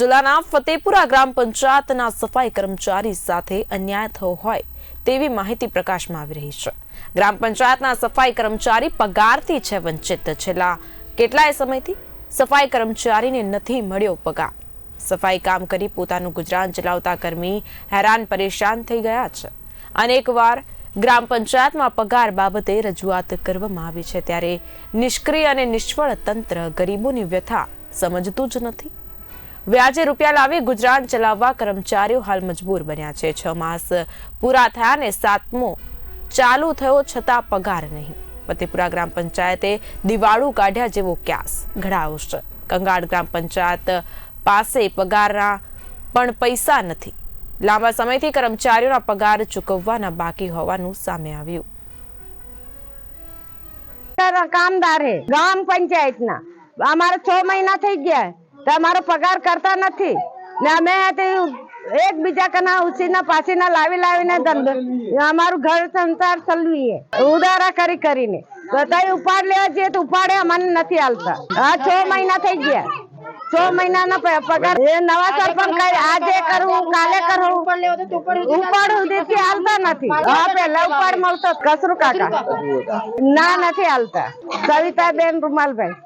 જિલ્લાના ફતેપુરા ગ્રામ પંચાયતના સફાઈ કર્મચારી સાથે અન્યાય થયો હોય તેવી માહિતી પ્રકાશમાં આવી રહી છે. ગ્રામ પંચાયતના સફાઈ કર્મચારી પગારથી છે વંચિત. છેલ્લા કેટલાય સમયથી સફાઈ કર્મચારીને નથી મળ્યો પગાર. સફાઈ કામ કરી પોતાનું ગુજરાન ચલાવતા કર્મી હેરાન પરેશાન થઈ ગયા છે. અનેકવાર ગ્રામ પંચાયતમાં પગાર બાબતે રજૂઆત કરવામાં આવી છે, ત્યારે નિષ્ક્રિય અને નિષ્ફળ તંત્ર ગરીબોની વ્યથા સમજતું જ નથી. વ્યાજે રૂપિયા લાવી ગુજરાન ચલાવવા કર્મચારીઓ હાલ મજબૂર બન્યા છે. છ માસ પૂરા થયા ને સાતમો ચાલુ થયો છતાં પગાર નહીં. ફતેપુરા ગ્રામ પંચાયતે દિવાળું કાઢ્યા જેવો ક્યાસ ઘડાયો છે. કંગાળ ગ્રામ પંચાયત પાસે પગારના પણ પૈસા નથી. લાંબા સમયથી કર્મચારીઓના પગાર ચૂકવવાના બાકી હોવાનું સામે આવ્યું. કામદાર હે ગ્રામ પંચાયતના. અમારે છ મહિના થઈ ગયા. તો અમારો પગાર કરતા નથી. ને અમે એકબીજા કના ઉછીના પાછીના લાવી લાવીને અમારું ઘર સંસાર ચલવીએ. ઉદારા કરી કરીને. બધા ઉપાડ લેવા જઈએ તો ઉપાડે અમને નથી હાલતા. આ છ મહિના થઈ ગયા. છ મહિના નો પગાર એ નવા સરપંચ કઈ આજે કરું કાલે કરું. ઉપાડ સુધી હાલતા નથી. હા પેલા ઉપાડ મળતો કસરું કાકા. ના નથી હાલતા. સવિતાબેન રૂમાલભાઈ.